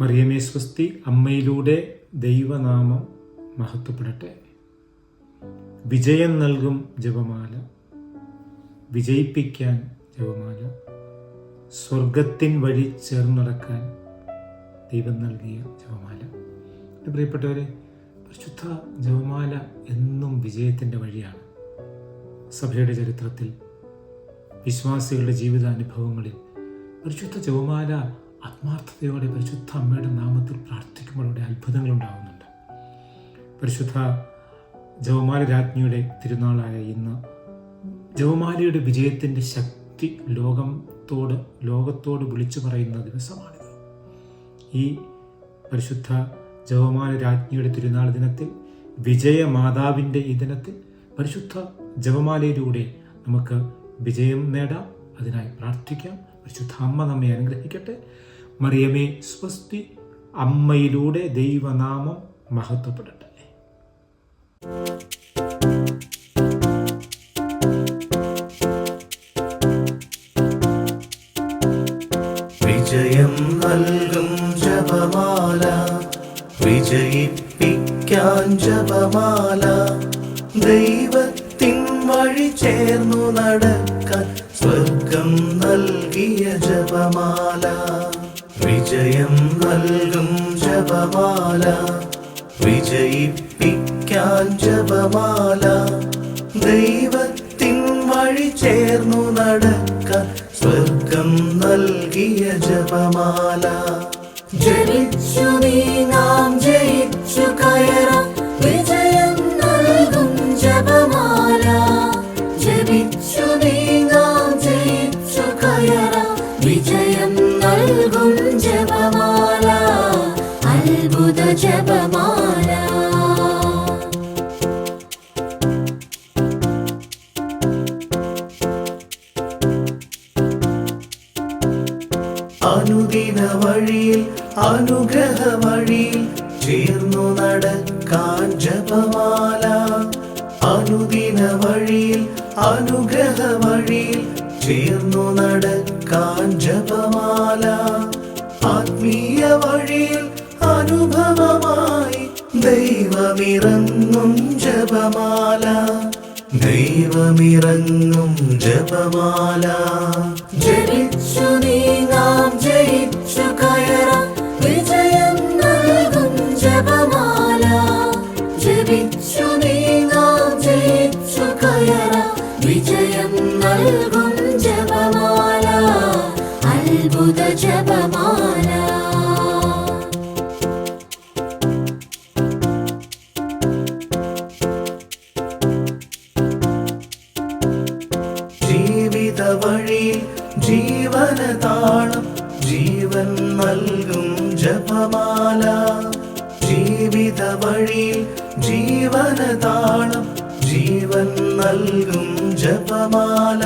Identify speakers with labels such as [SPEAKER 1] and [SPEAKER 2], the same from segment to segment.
[SPEAKER 1] മറിയമേ സ്വസ്തി അമ്മയിലൂടെ ദൈവനാമം മഹത്വപ്പെടട്ടെ. വിജയം നൽകും ജപമാല. വിജയിപ്പിക്കാൻ ജപമാല. സ്വർഗത്തിൻ വഴി ചേർന്നടക്കാൻ ദൈവം നൽകിയ ജപമാല. എന്റെ പ്രിയപ്പെട്ടവരെ പരിശുദ്ധ ജപമാല എന്നും വിജയത്തിന്റെ വഴിയാണ്. സഭയുടെ ചരിത്രത്തിൽ വിശ്വാസികളുടെ ജീവിതാനുഭവങ്ങളിൽ പരിശുദ്ധ ജപമാല ആത്മാർത്ഥതയോടെ പരിശുദ്ധ അമ്മയുടെ നാമത്തിൽ പ്രാർത്ഥിക്കുമ്പോൾ അവിടെ അത്ഭുതങ്ങൾ ഉണ്ടാകുന്നുണ്ട് പരിശുദ്ധ ജവമാല രാജ്ഞിയുടെ തിരുനാളായ ഇന്ന് ജവമാലയുടെ വിജയത്തിന്റെ ശക്തി ലോകത്തോട് ലോകത്തോട് വിളിച്ചു പറയുന്ന ദിവസമാണിത്. ഈ പരിശുദ്ധ ജവമാല രാജ്ഞിയുടെ തിരുനാൾ ദിനത്തിൽ വിജയമാതാവിന്റെ ഈ ദിനത്തിൽ പരിശുദ്ധ ജപമാലയിലൂടെ നമുക്ക് വിജയം നേടാം. അതിനായി പ്രാർത്ഥിക്കാം. പരിശുദ്ധ അമ്മ നമ്മെ അനുഗ്രഹിക്കട്ടെ. മറിയമേ സ്വസ്തി അമ്മയിലൂടെ ദൈവനാമം മഹത്വപ്പെടട്ടെ.
[SPEAKER 2] വിജയം നൽകും ജപമാല വിജയിപ്പിക്കാൻ ജപമാല. ദൈവത്തിൻ വഴി ചേർന്നു നടക്കാൻ സ്വർഗം നൽകിയ ജപമാല. വിജയം നൽകും ജപമാല. വിജയിപ്പിക്കാൻ ജപമാല. ദൈവത്തിൻ വഴി ചേർന്നു നടക്കാൻ സ്വർഗം നൽകിയ ജപമാല.
[SPEAKER 3] ജനിച്ചു നീ നാം ജയിച്ചു കയറാം. ജപമാല അത്ഭുത ജപമാല.
[SPEAKER 2] അനുദിന വഴിയിൽ അനുഗ്രഹ വഴിയിൽ ചേർന്നു നടക്കാൻ ജപമാല. അനുദിന വഴിയിൽ അനുഗ്രഹ വഴിയിൽ ചേർന്നു നടക്കാൻ ജപമാല. ദൈവമിറങ്ങും ജപമാല. ദൈവമിറങ്ങും ജപമാല.
[SPEAKER 3] ജപിച്ചു നീ ജയിച്ചു കയറാം വിജയം നൽകും ജപമാല. ജപിച്ചു
[SPEAKER 2] നൽകും ജപമാല. ജീവിത വഴിയിൽ ജീവന താളം ജീവൻ നൽകും ജപമാല.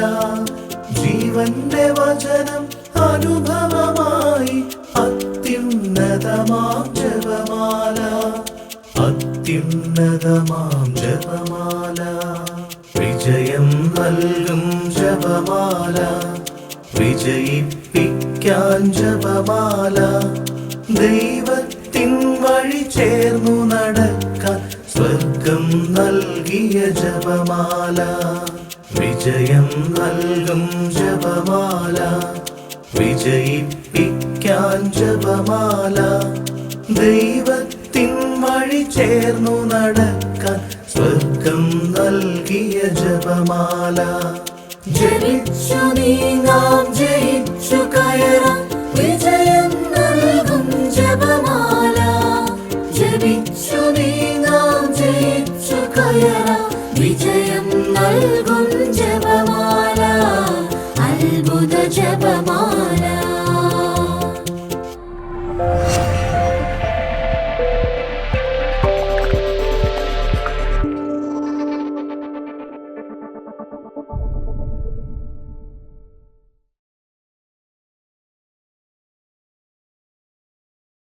[SPEAKER 2] ജീവന്റെ വചനം അനുഭവമായി അത്യുന്നതമാം ജപമാല. അത്യുന്നതമാം ജപമാല. വിജയം നൽകും ജപമാല. വിജയിപ്പിക്കാൻ ജപമാല. ദൈവത്തിൻ വഴി ചേർന്നു നടക്കാൻ സ്വർഗം നൽകിയ ജപമാല. വിജയം നൽകും ജപമാല. വിജയിപ്പിക്കാൻ ജപമാല. ദൈവത്തിൻ വഴി ചേർന്നു നടക്കാൻ സ്വർഗം നൽകിയ ജപമാല.
[SPEAKER 3] ജപിച്ചു നീ നാം ജയിച്ചു കയറാം. വിജയം നൽകും ജപമാല. ജപിച്ചു നീ